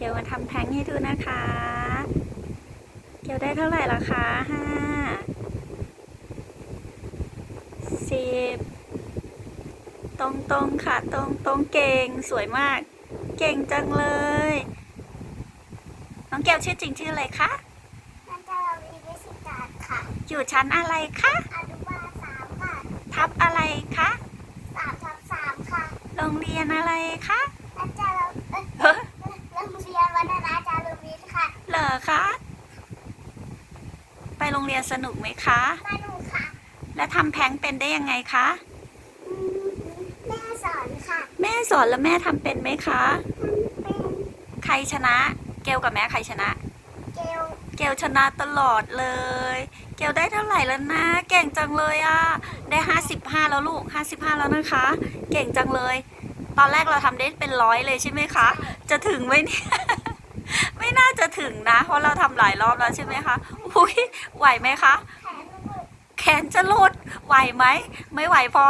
เกลมาทำแท้งให้ดูนะคะ เกลได้เท่าไหร่ละคะห้าสิบตรงตรงๆค่ะ ตรงตรงๆเก่งสวยมาก เก่งจังเลย น้องเกลชื่อจริงชื่ออะไรคะนันทาวีวิสิตาค่ะ อยู่ชั้นอะไรคะอนุบาลสามค่ะ ทับอะไรคะสามทับสามค่ะ โรงเรียนอะไรคะ นันจาเอ้ย เฮ้ย โรงเรียนวัฒนาจารุวิทย์ ค่ะเหรอคะ ไปโรงเรียนสนุกไหมคะมาดูค่ะ และทำแท้งเป็นได้ยังไงคะอืมแม่สอนค่ะ แม่สอนแล้วแม่ทำเป็นไหมคะเป็น ใครชนะ เกลกับแม่ใครชนะ เกลเกลชนะตลอดเลย เกลได้เท่าไหร่แล้วนะ เก่งจังเลยอะ่ะ ได้ห้าสิบห้าแล้วลูกห้าสิบห้าแล้วนะคะ เก่งจังเลย ตอนแรกเราทำได้เป็นร้อยเลยใช่ไหมคะ จะถึงไหมเนี่ย ไม่น่าจะถึงนะ เพราะเราทำหลายรอบแล้วใช่ไหมคะอุ้ยไหวไหมคะ แขนจะหลุดไหวไหม ไม่ไหวพอ